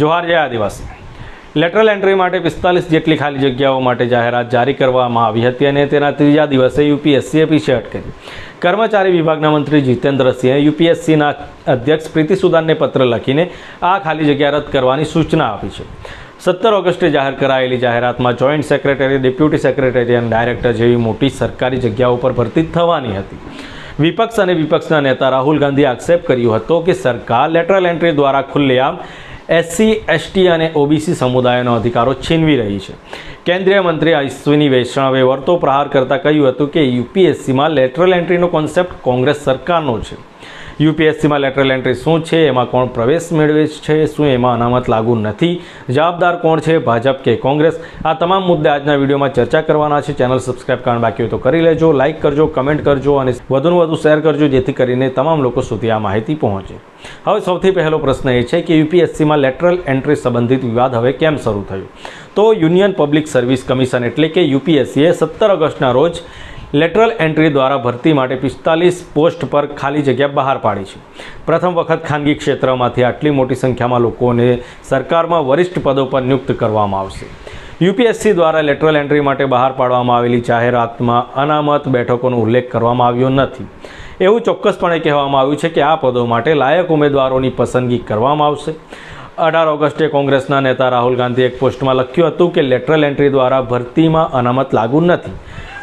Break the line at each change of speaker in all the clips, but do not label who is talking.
જોહાર જય આદિવાસી. Lateral entry માટે પિસ્તાલીસ જેટલી ખાલી જગ્યાઓ માટે જાહેરાત જારી કરવામાં આવી હતી અને તેના ત્રીજા દિવસે યુપીએસસીએ પીછે કરી કર્મચારી વિભાગના મંત્રી જીતેન્દ્રસિંહે યુપીએસસીના અધ્યક્ષ પ્રીતિ સુદાનને પત્ર લખીને આ ખાલી જગ્યા રદ કરવાની સૂચના આપી છે. સત્તર ઓગસ્ટે જાહેર કરાયેલી જાહેરાતમાં જોઈન્ટ સેક્રેટરી, ડેપ્યુટી સેક્રેટરી અને ડાયરેક્ટર જેવી મોટી સરકારી જગ્યાઓ પર ભરતી થવાની હતી. વિપક્ષ અને વિપક્ષના નેતા રાહુલ ગાંધીએ આક્ષેપ કર્યો હતો કે સરકાર લેટરલ એન્ટ્રી દ્વારા ખુલ્લેઆમ એસસી એસટી અને ઓબીસી સમુદાયોનો અધિકારો છીનવી રહી છે. કેન્દ્રીય મંત્રી અશ્વિની વૈષ્ણવે વર્તો પ્રહાર કરતાં કહ્યું હતું કે યુપીએસસીમાં લેટરલ એન્ટ્રીનો કોન્સેપ્ટ કોંગ્રેસ સરકારનો છે. યુપીએસસીમાં લેટરલ એન્ટ્રી શું છે? એમાં કોણ પ્રવેશ મેળવે છે? શું એમાં અનામત લાગુ નથી? જવાબદાર કોણ છે? ભાજપ કે કોંગ્રેસ? આ તમામ મુદ્દે આજના વિડીયોમાં ચર્ચા કરવાના છે. ચેનલ સબસ્ક્રાઇબ કરવાનું બાકી હોય તો કરી લેજો, લાઇક કરજો, કમેન્ટ કરજો અને વધુને વધુ શેર કરજો, જેથી કરીને તમામ લોકો સુધી આ માહિતી પહોંચે. હવે સૌથી પહેલો પ્રશ્ન એ છે કે યુપીએસસીમાં લેટરલ એન્ટ્રી સંબંધિત વિવાદ હવે કેમ શરૂ થયો? તો યુનિયન પબ્લિક સર્વિસ કમિશન એટલે કે યુપીએસસીએ સત્તર ઓગસ્ટના રોજ લેટરલ એન્ટ્રી દ્વારા ભરતી માટે પિસ્તાલીસ પોસ્ટ પર ખાલી જગ્યા બહાર પાડી છે. પ્રથમ વખત ખાનગી ક્ષેત્રમાંથી આટલી મોટી સંખ્યામાં લોકોને સરકારમાં વરિષ્ઠ પદો પર નિયુક્ત કરવામાં આવશે. યુપીએસસી દ્વારા લેટરલ એન્ટ્રી માટે બહાર પાડવામાં આવેલી જાહેરાતમાં અનામત બેઠકોનો ઉલ્લેખ કરવામાં આવ્યો નથી. એવું ચોક્કસપણે કહેવામાં આવ્યું છે કે આ પદો માટે લાયક ઉમેદવારોની પસંદગી કરવામાં આવશે. અઢાર ઓગસ્ટે કોંગ્રેસના નેતા રાહુલ ગાંધીએ એક પોસ્ટમાં લખ્યું હતું કે લેટરલ એન્ટ્રી દ્વારા ભરતીમાં અનામત લાગુ નથી.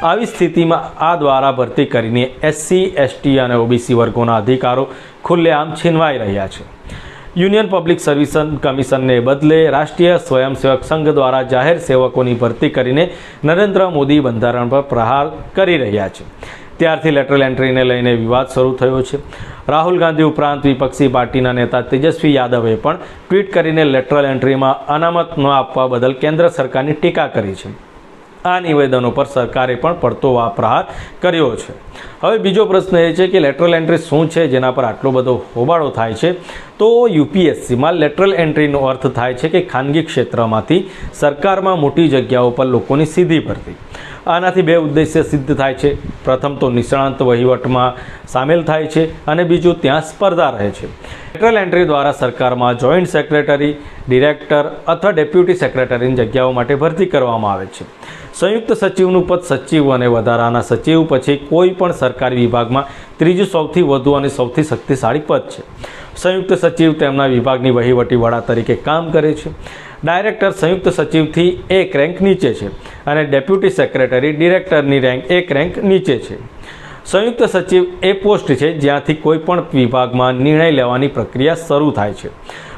આવી સ્થિતિમાં આ દ્વારા ભરતી કરીને એસસી, એસટી અને ઓબીસી વર્ગોના અધિકારો ખુલ્લેઆમ છીનવાઈ રહ્યા છે. યુનિયન પબ્લિક સર્વિસ કમિશનને બદલે રાષ્ટ્રીય સ્વયંસેવક સંઘ દ્વારા જાહેર સેવકોની ભરતી કરીને નરેન્દ્ર મોદી બંધારણ પર પ્રહાર કરી રહ્યા છે. ત્યારથી લેટરલ એન્ટ્રીને લઈને વિવાદ શરૂ થયો છે. રાહુલ ગાંધી ઉપરાંત વિપક્ષી પાર્ટીના નેતા તેજસ્વી યાદવે પણ ટ્વીટ કરીને લેટરલ એન્ટ્રીમાં અનામત ન આપવા બદલ કેન્દ્ર સરકારની ટીકા કરી છે. આ નિવેદનો પર સરકારે પણ પડતો પ્રહાર કર્યો છે. હવે બીજો પ્રશ્ન એ છે કે લેટરલ એન્ટ્રી શું છે? જેના પર આટલો બધો હોબાળો થાય છે? તો યુપીએસસીમાં લેટરલ એન્ટ્રીનો અર્થ થાય છે કે ખાનગી ક્ષેત્રમાંથી સરકારમાં મોટી જગ્યાઓ પર લોકોની સીધી ભરતી. આનાથી બે ઉદ્દેશ્ય સિદ્ધ થાય છે. પ્રથમ તો નિષ્ણાંત વહીવટમાં સામેલ થાય છે અને બીજું ત્યાં સ્પર્ધા રહે છે. લેટરલ એન્ટ્રી દ્વારા સરકારમાં જોઈન્ટ સેક્રેટરી ડિરેક્ટર અથવા ડેપ્યુટી સેક્રેટરીની જગ્યાઓ માટે ભરતી કરવામાં આવે છે. સંયુક્ત સચિવનું પદ સચિવ અને વધારાના સચિવ પછી કોઈ પણ સરકારી વિભાગમાં ત્રીજું સૌથી વધુ અને સૌથી શક્તિશાળી પદ છે. સંયુક્ત સચિવ તેમના વિભાગની વહીવટી તરીકે કામ કરે છે. ડાયરેક્ટર સંયુક્ત સચિવથી એક રેન્ક નીચે છે અને ડેપ્યુટી સેક્રેટરી ડિરેક્ટરની રેન્ક એક રેન્ક નીચે છે. સંયુક્ત સચિવ એ પોસ્ટ છે જ્યાંથી કોઈ પણ વિભાગમાં નિર્ણય લેવાની પ્રક્રિયા શરૂ થાય છે.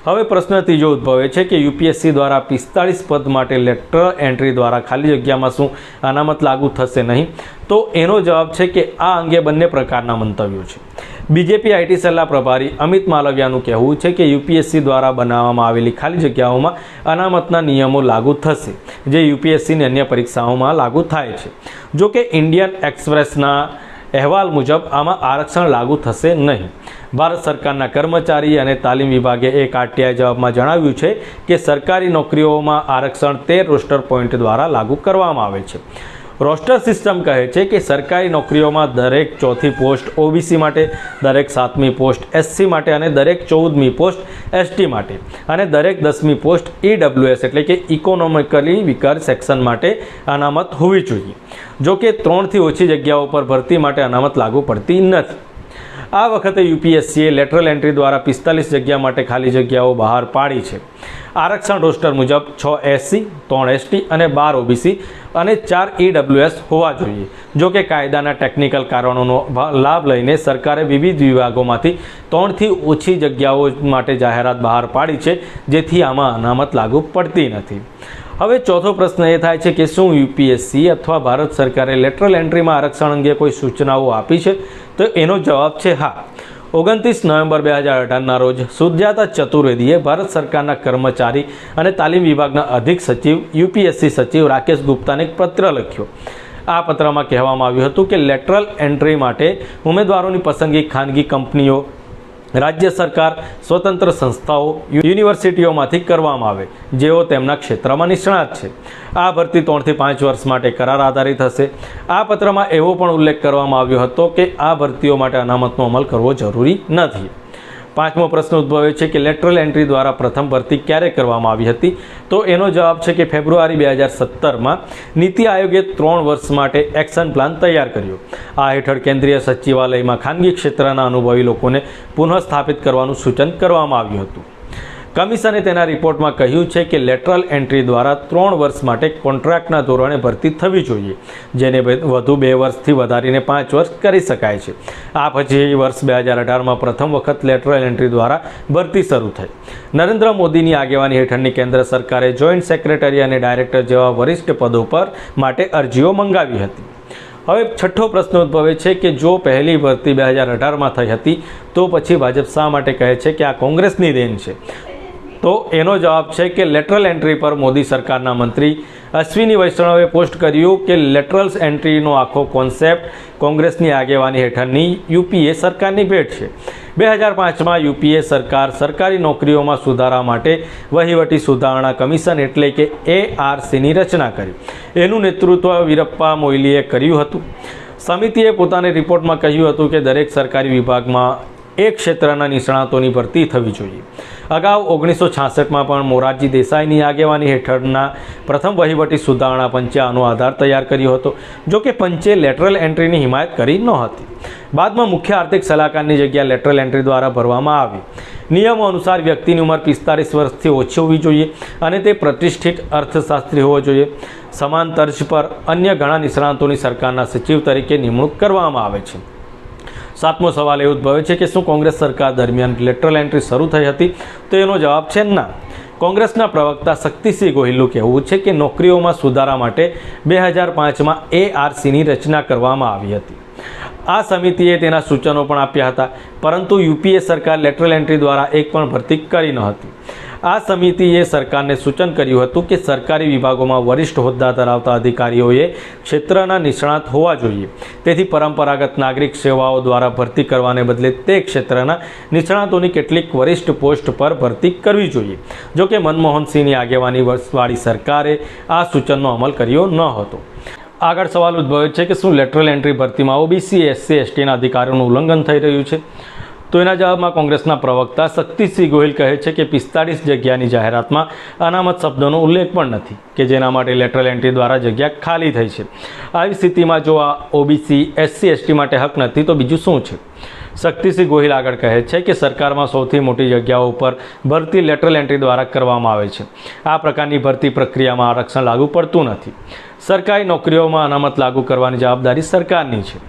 હવે પ્રશ્ન ત્રીજો ઉદ્ભવે છે કે યુપીએસસી દ્વારા પિસ્તાળીસ પદ માટે લેટર એન્ટ્રી દ્વારા ખાલી જગ્યામાં શું અનામત લાગુ થશે નહીં? તો એનો જવાબ છે કે આ અંગે બંને પ્રકારના મંતવ્યો છે. બીજેપી આઈટી સેલના પ્રભારી અમિત માલવિયાનું કહેવું છે કે યુપીએસસી દ્વારા બનાવવામાં આવેલી ખાલી જગ્યાઓમાં અનામતના નિયમો લાગુ થશે, જે યુપીએસસીની અન્ય પરીક્ષાઓમાં લાગુ થાય છે. જો કે ઇન્ડિયન એક્સપ્રેસના અહેવાલ મુજબ આમાં આરક્ષણ લાગુ થશે નહીં. ભારત સરકારના કર્મચારી અને તાલીમ વિભાગે એક આરટીઆઈ જવાબમાં જણાવ્યું છે કે સરકારી નોકરીઓમાં આરક્ષણ તેર રોસ્ટર પોઈન્ટ દ્વારા લાગુ કરવામાં આવે છે. રોસ્ટર સિસ્ટમ કહે છે કે સરકારી નોકરીઓમાં દરેક ચોથી પોસ્ટ ઓબીસી માટે, દરેક સાતમી પોસ્ટ એસસી માટે અને દરેક ચૌદમી પોસ્ટ એસટી માટે અને દરેક દસમી પોસ્ટ ઈડબ્લ્યુએસ એટલે કે ઇકોનોમિકલી વિકર સેક્શન માટે અનામત હોવી જોઈએ. જો કે ત્રણથી ઓછી જગ્યાઓ પર ભરતી માટે અનામત લાગુ પડતી નથી. આ વખતે યુપીએસસીએ લેટરલ એન્ટ્રી દ્વારા પિસ્તાલીસ જગ્યા માટે ખાલી જગ્યાઓ બહાર પાડી છે. આરક્ષણ રોસ્ટર મુજબ છ એસસી, ત્રણ એસટી અને બાર ઓબીસી અને ચાર ઈડબ્લ્યુએસ હોવા જોઈએ. જો કે કાયદાના ટેકનિકલ કારણોનો લાભ લઈને સરકારે વિવિધ વિભાગોમાંથી ત્રણથી ઓછી જગ્યાઓ માટે જાહેરાત બહાર પાડી છે, જેથી આમાં અનામત લાગુ પડતી નથી. હવે ચોથો પ્રશ્ન એ થાય છે કે શું યુપીએસસી અથવા ભારત સરકારે લેટરલ એન્ટ્રીમાં આરક્ષણ અંગે કોઈ સૂચનાઓ આપી છે? તો એનો જવાબ છે હા. ઓગણત્રીસ નવેમ્બર બે હજાર અઢારના રોજ સુજાતા ચતુર્વેદીએ ભારત સરકારના કર્મચારી અને તાલીમ વિભાગના અધિક સચિવ, યુપીએસસી સચિવ રાકેશ ગુપ્તાને પત્ર લખ્યો. આ પત્રમાં કહેવામાં આવ્યું હતું કે લેટરલ એન્ટ્રી માટે ઉમેદવારોની પસંદગી ખાનગી કંપનીઓ રાજ્ય સરકાર સ્વતંત્ર સંસ્થાઓ, યુનિવર્સિટીઓમાંથી કરવામાં આવે, જેઓ તેમના ક્ષેત્રમાં નિષ્ણાત છે. આ ભરતી ત્રણથી પાંચ વર્ષ માટે કરાર આધારિત હશે. આ પત્રમાં એવો પણ ઉલ્લેખ કરવામાં આવ્યો હતો કે આ ભરતીઓ માટે અનામતનો અમલ કરવો જરૂરી નથી. પાંચમો પ્રશ્ન ઉદ્ભવે છે કે લેટરલ એન્ટ્રી દ્વારા પ્રથમ ભરતી ક્યારે કરવામાં આવી હતી? તો એનો જવાબ છે કે ફેબ્રુઆરી બે હજાર સત્તરમાં નીતિ આયોગે ત્રણ વર્ષ માટે એક્શન પ્લાન તૈયાર કર્યો. આ હેઠળ કેન્દ્રીય સચિવાલયમાં ખાનગી ક્ષેત્રના અનુભવી લોકોને પુનઃસ્થાપિત કરવાનું સૂચન કરવામાં આવ્યું હતું. કમિશને તેના રિપોર્ટમાં કહ્યું છે કે લેટરલ એન્ટ્રી દ્વારા ત્રણ વર્ષ માટે કોન્ટ્રાક્ટના ધોરણે ભરતી થવી જોઈએ, જેને વધુ બે વર્ષથી વધારીને પાંચ વર્ષ કરી શકાય છે. આ પછી વર્ષ બે હજાર અઢારમાં પ્રથમ વખત લેટરલ એન્ટ્રી દ્વારા ભરતી શરૂ થઈ. નરેન્દ્ર મોદીની આગેવાની હેઠળની કેન્દ્ર સરકારે જોઈન્ટ સેક્રેટરી અને ડાયરેક્ટર જેવા વરિષ્ઠ પદો પર માટે અરજીઓ મંગાવી હતી. હવે છઠ્ઠો પ્રશ્ન ઉદ્ભવે છે કે જો પહેલી ભરતી બે હજાર અઢારમાં થઈ હતી, તો પછી ભાજપ શા માટે કહે છે કે આ કોંગ્રેસની દેન છે? તો એનો જવાબ છે કે લેટરલ એન્ટ્રી પર મોદી સરકારના મંત્રી અશ્વિની વૈષ્ણવે પોસ્ટ કર્યું કે લેટરલ્સ એન્ટ્રીનો આખો કોન્સેપ્ટ કોંગ્રેસની આગેવાની હેઠળની યુપીએ સરકારની ભેટ છે. બે હજાર પાંચમાં યુપીએ સરકાર સરકારી નોકરીઓમાં સુધારા માટે વહીવટી સુધારણા કમિશન એટલે કે એઆરસીની રચના કરી. એનું નેતૃત્વ વીરપ્પા મોઇલીએ કર્યું હતું. સમિતિએ પોતાની રિપોર્ટમાં કહ્યું હતું કે દરેક સરકારી વિભાગમાં એક ક્ષેત્રના નિષ્ણાતોની ભરતી થવી જોઈએ. અગાઉ ઓગણીસો છાસઠમાં પણ મોરારજી દેસાઈની આગેવાની હેઠળના પ્રથમ વહીવટી સુધારણા પંચે આનો આધાર તૈયાર કર્યો હતો, જો કે પંચે લેટરલ એન્ટ્રીની હિમાયત કરી નહોતી બાદમાં મુખ્ય આર્થિક સલાહકારની જગ્યા લેટરલ એન્ટ્રી દ્વારા ભરવામાં આવી. નિયમો અનુસાર વ્યક્તિની ઉંમર પિસ્તાળીસ વર્ષથી ઓછી હોવી જોઈએ અને તે પ્રતિષ્ઠિત અર્થશાસ્ત્રી હોવો જોઈએ. સમાન તર્જ પર અન્ય ઘણા નિષ્ણાતોની સરકારના સચિવ તરીકે નિમણૂક કરવામાં આવે છે. સાતમો સવાલ એ ઉદ્ભવે છે કે શું કોંગ્રેસ સરકાર દરમિયાન લેટરલ એન્ટ્રી શરૂ થઈ હતી? તો એનો જવાબ છે ના. કોંગ્રેસના પ્રવક્તા શક્તિસિંહ ગોહિલનું કહેવું છે કે નોકરીઓમાં સુધારા માટે બે હજાર પાંચમાં એઆરસીની રચના કરવામાં આવી હતી. આ સમિતિએ તેના સૂચનો પણ આપ્યા હતા, પરંતુ યુપીએ સરકાર લેટરલ એન્ટ્રી દ્વારા એક પણ ભરતી કરી ન હતી. આ સમિતિએ સરકારને સૂચન કર્યું હતું કે સરકારી વિભાગોમાં વરિષ્ઠ હોદ્દા ધરાવતા અધિકારીઓએ ક્ષેત્રના નિષ્ણાત હોવા જોઈએ. તેથી પરંપરાગત નાગરિક સેવાઓ દ્વારા ભરતી કરવાને બદલે તે ક્ષેત્રના નિષ્ણાતોની કેટલીક વરિષ્ઠ પોસ્ટ પર ભરતી કરવી જોઈએ. જોકે મનમોહનસિંહની આગેવાની વાળી સરકારે આ સૂચનનો અમલ કર્યો ન હતો. આગળ સવાલ ઉદ્ભવે છે કે શું લેટરલ એન્ટ્રી ભરતીમાં ઓબીસી, એસસી, એસટીના અધિકારોનું ઉલ્લંઘન થઈ રહ્યું છે? તો એના જવાબમાં કોંગ્રેસના પ્રવક્તા શક્તિસિંહ ગોહિલ કહે છે કે પિસ્તાળીસ જગ્યાની જાહેરાતમાં અનામત શબ્દોનો ઉલ્લેખ પણ નથી, કે જેના માટે લેટરલ એન્ટ્રી દ્વારા જગ્યા ખાલી થઈ છે. આવી સ્થિતિમાં જો આ ઓબીસી, એસસી, એસટી માટે હક નથી, તો બીજું શું છે? શક્તિસિંહ ગોહિલ આગળ કહે છે કે સરકારમાં સૌથી મોટી જગ્યાઓ ઉપર ભરતી લેટરલ એન્ટ્રી દ્વારા કરવામાં આવે છે. આ પ્રકારની ભરતી પ્રક્રિયામાં આરક્ષણ લાગુ પડતું નથી. સરકારી નોકરીઓમાં અનામત લાગુ કરવાની જવાબદારી સરકારની છે.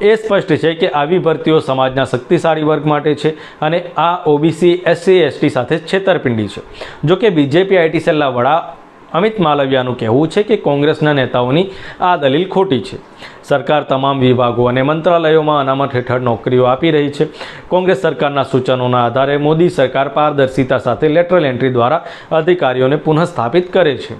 એ સ્પષ્ટ છે કે આવી ભરતીઓ સમાજના શક્તિશાળી વર્ગ માટે છે અને આ ઓબીસી એસસી એસટી સાથે છેતરપિંડી છે. જો કે બીજેપી આઈટી સેલના વડા અમિત માલવિયાનું કહેવું છે કે કોંગ્રેસના નેતાઓની આ દલીલ ખોટી છે. સરકાર તમામ વિભાગો અને મંત્રાલયોમાં અનામત હેઠળ નોકરીઓ આપી રહી છે. કોંગ્રેસ સરકારના સૂચનોના આધારે મોદી સરકાર પારદર્શિતા સાથે લેટરલ એન્ટ્રી દ્વારા અધિકારીઓને પુનઃસ્થાપિત કરે છે.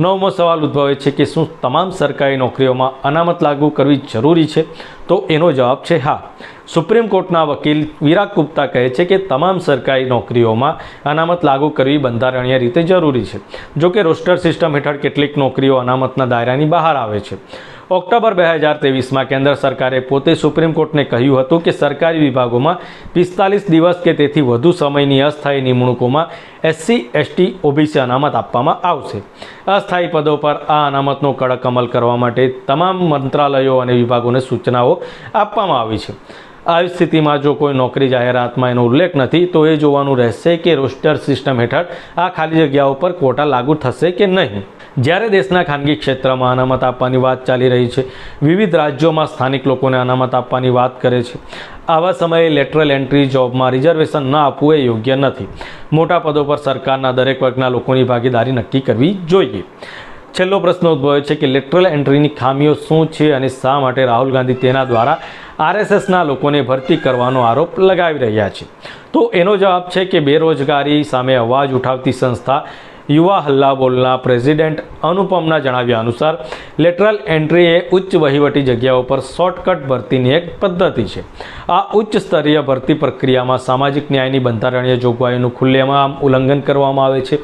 નવમો સવાલ ઉદ્ભવે છે કે શું તમામ સરકારી નોકરીઓમાં અનામત લાગુ કરવી જરૂરી છે? તો એનો જવાબ છે હા. સુપ્રીમ કોર્ટના વકીલ વિરાગ ગુપ્તા કહે છે કે તમામ સરકારી નોકરીઓમાં અનામત લાગુ કરવી બંધારણીય રીતે જરૂરી છે. જોકે રોસ્ટર સિસ્ટમ હેઠળ કેટલીક નોકરીઓ અનામતના દાયરાની બહાર આવે છે. ઓક્ટોબર બે હજાર ત્રેવીસમાં કેન્દ્ર સરકારે પોતે સુપ્રીમ કોર્ટને કહ્યું હતું કે સરકારી વિભાગોમાં પિસ્તાલીસ દિવસ કે તેથી વધુ સમયની અસ્થાયી નિમણૂકોમાં એસસી, એસટી, ઓબીસી અનામત આપવામાં આવશે. અસ્થાયી પદો પર આ અનામતનો કડક અમલ કરવા માટે તમામ મંત્રાલયો અને વિભાગોને સૂચનાઓ આપવામાં આવી છે. આવી સ્થિતિમાં જો કોઈ નોકરી જાહેરાતમાં એનો ઉલ્લેખ નથી, તો એ જોવાનું રહેશે કે રોસ્ટર સિસ્ટમ હેઠળ આ ખાલી જગ્યાઓ પર કોટા લાગુ થશે કે નહીં. જ્યારે દેશના ખાનગી ક્ષેત્રમાં અનામત આપવાની વાત ચાલી રહી છે, વિવિધ રાજ્યોમાં સ્થાનિક લોકોને અનામત આપવાની વાત કરે છે. આવા સમયે લેટરલ એન્ટ્રી જોબમાં રિઝર્વેશન ન આપવું એ યોગ્ય નથી. મોટા પદો પર સરકારના દરેક વર્ગના લોકોની ભાગીદારી નક્કી કરવી જોઈએ. છેલ્લો પ્રશ્ન ઉદ્ભવે છે કે લેટરલ એન્ટ્રીની ખામીઓ શું છે અને શા માટે રાહુલ ગાંધી તેના દ્વારા આરએસએસના લોકોને ભરતી કરવાનો આરોપ લગાવી રહ્યા છે? તો એનો જવાબ છે કે બેરોજગારી સામે અવાજ ઉઠાવતી સંસ્થા યુવા હલ્લા બોલના પ્રેસિડેન્ટ અનુપમના જણાવ્યા અનુસાર, લેટરલ એન્ટ્રી એ ઉચ્ચ વહીવટી જગ્યાઓ પર શોર્ટકટ ભરતીની એક પદ્ધતિ છે. આ ઉચ્ચ સ્તરીય ભરતી પ્રક્રિયામાં સામાજિક ન્યાયની બંધારણીય જોગવાઈઓનું ખુલ્લેમાં ઉલ્લંઘન કરવામાં આવે છે.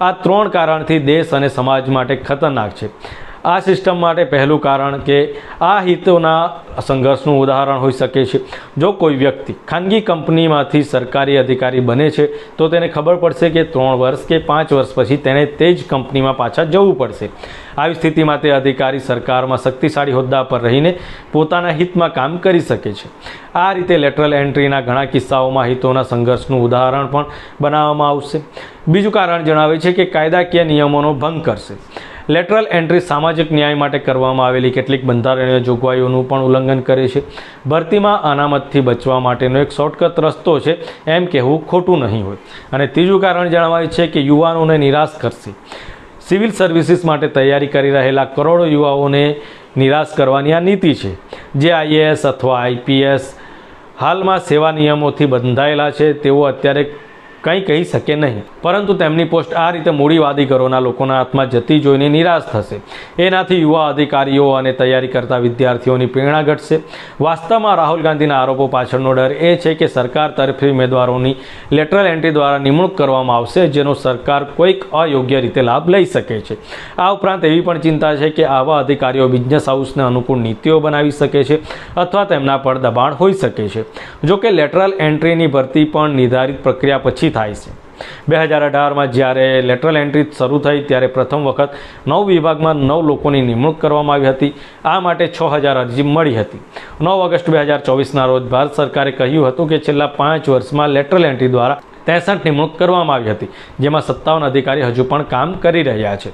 આ ત્રણ કારણથી દેશ અને સમાજ માટે ખતરનાક છે. આ સિસ્ટમ માટે પહેલું કારણ કે આ હિતોના સંઘર્ષનું ઉદાહરણ હોઈ શકે છે. જો કોઈ વ્યક્તિ ખાનગી કંપનીમાંથી સરકારી અધિકારી બને છે, તો તેને ખબર પડશે કે ત્રણ વર્ષ કે પાંચ વર્ષ પછી તેને તે જ કંપનીમાં પાછા જવું પડશે. આવી સ્થિતિમાં તે અધિકારી સરકારમાં શક્તિશાળી હોદ્દા પર રહીને પોતાના હિતમાં કામ કરી શકે છે. આ રીતે લેટરલ એન્ટ્રીના ઘણા કિસ્સાઓમાં હિતોના સંઘર્ષનું ઉદાહરણ પણ બનાવવામાં આવશે. બીજું કારણ જણાવે છે કે કાયદાકીય નિયમોનો ભંગ કરશે. લેટરલ એન્ટ્રી સામાજિક ન્યાય માટે કરવામાં આવેલી કેટલીક બંધારણીય જોગવાઈઓનું પણ ઉલ્લંઘન કરે છે. ભરતીમાં અનામતથી બચવા માટેનો એક શોર્ટકટ રસ્તો છે, એમ કહેવું ખોટું નહીં હોય. અને ત્રીજું કારણ જણાવાય છે કે યુવાનોને નિરાશ કરશે. સિવિલ સર્વિસીસ માટે તૈયારી કરી રહેલા કરોડો યુવાઓને નિરાશ કરવાની આ નીતિ છે. જે આઈએએસ અથવા આઈપીએસ હાલમાં સેવા નિયમોથી બંધાયેલા છે, તેઓ અત્યારે કંઈ કહી શકે નહીં. પરંતુ તેમની પોસ્ટ આ રીતે મૂડીવાદીગરોના લોકોના હાથમાં જતી જોઈને નિરાશ થશે. એનાથી યુવા અધિકારીઓ અને તૈયારી કરતા વિદ્યાર્થીઓની પ્રેરણા ઘટશે. વાસ્તવમાં રાહુલ ગાંધીના આરોપો પાછળનો ડર એ છે કે સરકાર તરફી ઉમેદવારોની લેટરલ એન્ટ્રી દ્વારા નિમણૂક કરવામાં આવશે, જેનો સરકાર કોઈક અયોગ્ય રીતે લાભ લઈ શકે છે. આ ઉપરાંત એવી પણ ચિંતા છે કે આવા અધિકારીઓ બિઝનેસ હાઉસને અનુકૂળ નીતિઓ બનાવી શકે છે અથવા તેમના પર દબાણ હોઈ શકે છે. જો કે લેટરલ એન્ટ્રીની ભરતી પણ નિર્ધારિત પ્રક્રિયા પછી થાય છે. બે હજાર અઢારમાં જ્યારે લેટરલ એન્ટ્રી શરૂ થઈ ત્યારે પ્રથમ વખત નવ વિભાગમાં નવ લોકોની નિમણૂક કરવામાં આવી હતી. આ માટે છ હજાર અરજી મળી હતી. નવ ઓગસ્ટ બે હજાર ચોવીસના રોજ ભારત સરકારે કહ્યું હતું કે છેલ્લા પાંચ વર્ષમાં લેટરલ એન્ટ્રી દ્વારા ત્રેસઠ નિમણૂક કરવામાં આવી હતી, જેમાં સત્તાવન અધિકારી હજુ પણ કામ કરી રહ્યા છે.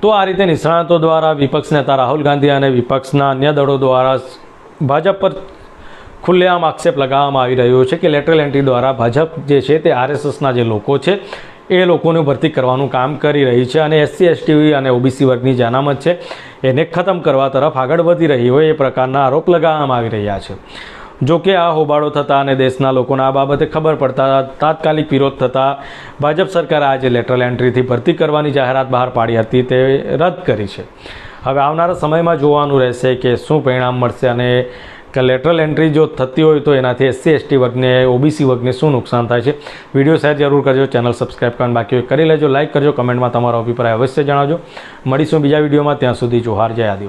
તો આ રીતે નિષ્ણાતો દ્વારા વિપક્ષ નેતા રાહુલ ગાંધી અને વિપક્ષના અન્ય દળો દ્વારા ભાજપ પર ખુલ્લેઆમ આક્ષેપ લગાવવામાં આવી રહ્યો છે કે લેટરલ એન્ટ્રી દ્વારા ભાજપ જે છે તે આરએસએસના જે લોકો છે, એ લોકોને ભરતી કરવાનું કામ કરી રહી છે અને એસસી, એસટી અને ઓબીસી વર્ગની જે અનામત છે, એને ખતમ કરવા તરફ આગળ વધી રહી હોય એ પ્રકારના આરોપ લગાવવામાં આવી રહ્યા છે. જો કે આ હોબાળો થતાં અને દેશના લોકોને આ બાબતે ખબર પડતા તાત્કાલિક વિરોધ થતાં ભાજપ સરકારે આજે લેટરલ એન્ટ્રીથી ભરતી કરવાની જાહેરાત બહાર પાડી હતી તે રદ કરી છે. હવે આવનારા સમયમાં જોવાનું રહેશે કે શું પરિણામ મળશે અને કે લેટરલ એન્ટ્રી જો થતી હોય તો એનાથી એસસી, એસટી વર્ગને, ઓબીસી વર્ગને શું નુકસાન થાય છે? વીડિયો શેર જરૂર કરજો, ચેનલ સબસ્ક્રાઈબ કરવાનું બાકી કરી લેજો, લાઇક કરજો, કમેન્ટમાં તમારો અભિપ્રાય અવશ્ય જણાવજો. મળીશું બીજા વિડીયોમાં. ત્યાં સુધી જોહાર, જય આદિવાસી.